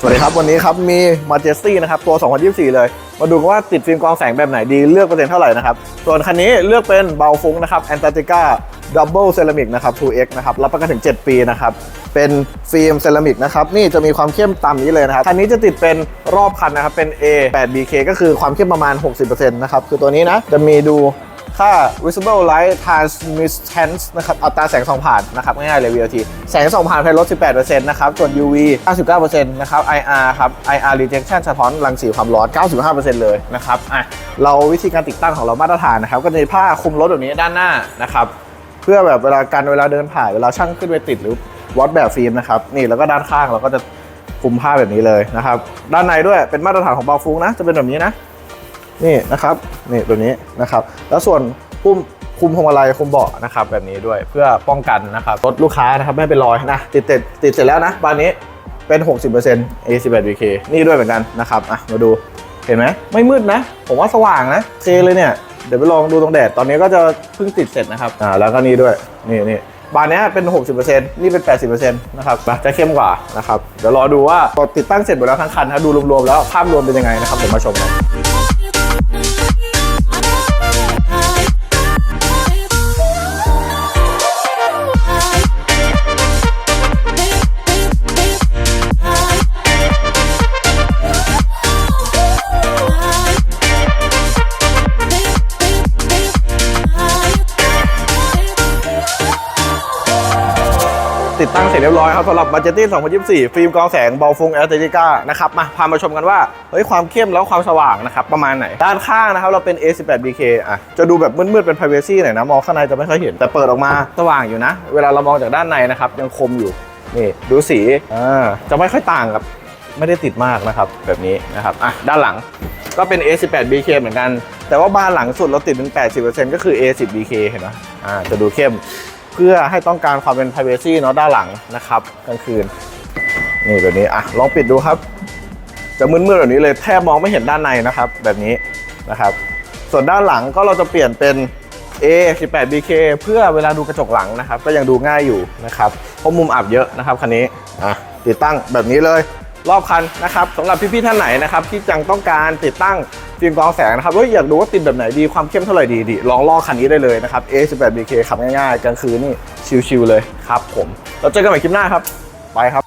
สวัสดีครับ วันนี้ครับมี Majesty นะครับ ตัว 2024 เลย มาดูกันว่าติดฟิล์มกรองแสงแบบไหนดีเลือกเปอร์เซ็นต์เท่าไหร่นะครับ ส่วนคันนี้เลือกเป็นเบาฟุ้งนะครับ Antarctica Double Ceramic นะครับ 2X นะครับ รับประกันถึง 7 ปีนะครับ เป็นฟิล์มเซรามิกนะครับ นี่จะมีความเข้มต่ำนี้เลยนะครับ คันนี้จะติดเป็นรอบคันนะครับ เป็น A 8 BK ก็คือความเข้มประมาณ 60%นะครับ คือตัวนี้นะจะมีดู ค่า visible light transmittance นะครับอัตราแสงส่องผ่านนะครับง่ายๆเลย VLT แสงส่องผ่านภายลด 18%นะครับส่วน UV 99%นะครับ IR ครับ IR rejection สะท้อนรังสีความร้อน 95%เลยนะครับอะเราวิธีการติดตั้งของเรามาตรฐานนะครับ ก็จะมีผ้าคลุมรถแบบนี้ด้านหน้านะครับเพื่อแบบเวลากันเวลาเดินผ่านเวลาช่างขึ้นไปติดหรือวัดแบบฟิล์มนะครับนี่แล้วก็ด้านข้างเราก็จะคลุมผ้าแบบนี้เลยนะครับด้านในด้วยเป็นมาตรฐานของบาฟูงนะจะเป็นแบบนี้นะ นี่นะครับนี่แบบนี้นะครับ แล้วส่วนคุมคุมพวงมาลัยคุมเบาะนะครับแบบนี้ด้วยเพื่อป้องกันนะครับรถลูกค้านะครับไม่เป็นรอยนะติดติดติดเสร็จแล้วนะบานนี้เป็น 60% A18VK นี่ด้วยเหมือนกันนะครับอะมาดูเห็นไหมไม่มืดนะ ผมว่าสว่างนะเคเลยเนี่ยเดี๋ยวไปลองดูตรงแดดตอนนี้ก็จะเพิ่งติดเสร็จนะครับอ่าแล้วก็นี่ด้วยนี่นี่บานนี้เป็น 60%นี่เป็น 80%นะครับจะเข้มกว่านะครับเดี๋ยวรอดูว่าพอติดตั้งเสร็จหมดแล้วทั้งคันนะดูรวมๆแล้วภาพรวมเป็นยังไงนะครับเดี๋ยวมาชมกัน ติดตั้งเสร็จเรียบร้อยครับสำหรับ b u d g e t 2024 ฟิล์มกรองแสงเบาฟงแอลเตติก้านะครับมาพามาชมกันว่าเฮ้ยความเข้มแล้วความสว่างนะครับประมาณไหน ด้านข้างนะครับเราเป็น A18BK อะจะดูแบบมืดๆเป็น privacy หน่อยนะมองข้างในจะไม่ค่อยเห็นแต่เปิดออกมาสว่างอยู่นะ เวลาเรามองจากด้านในนะครับยังคมอยู่นี่ดูสีอ่าจะไม่ค่อยต่างกับไม่ได้ติดมากนะครับแบบนี้นะครับอะด้านหลังก็เป็น A18BK เหมือนกัน แต่ว่าบานหลังสุดเราติดเป็น 80%ก็คือ A10BK เห็นไหมอ่าจะดูเข้ม เพื่อให้ต้องการความเป็น privacy เนาะด้านหลังนะครับกลางคืน นี่แบบนี้อะลองปิดดูครับ จะมืดๆแบบนี้เลยแทบมองไม่เห็นด้านในนะครับ แบบนี้นะครับ ส่วนด้านหลังก็เราจะเปลี่ยนเป็น A 18 BK เพื่อเวลาดูกระจกหลังนะครับ ก็ยังดูง่ายอยู่นะครับเพราะมุมอับเยอะนะครับคันนี้อะติดตั้งแบบนี้เลยรอบคันนะครับสำหรับพี่ๆท่านไหนนะครับที่จังต้องการติดตั้ง ฟิล์มกรองแสงนะครับว่าอยากดูว่าติดแบบไหนดีความเข้มเท่าไหร่ดีดิลองลอกคันนี้ได้เลยนะครับ A18BK ขับง่ายๆกลางคืนนี่ชิลๆเลยครับผมเราเจอกันใหม่คลิปหน้าครับไปครับ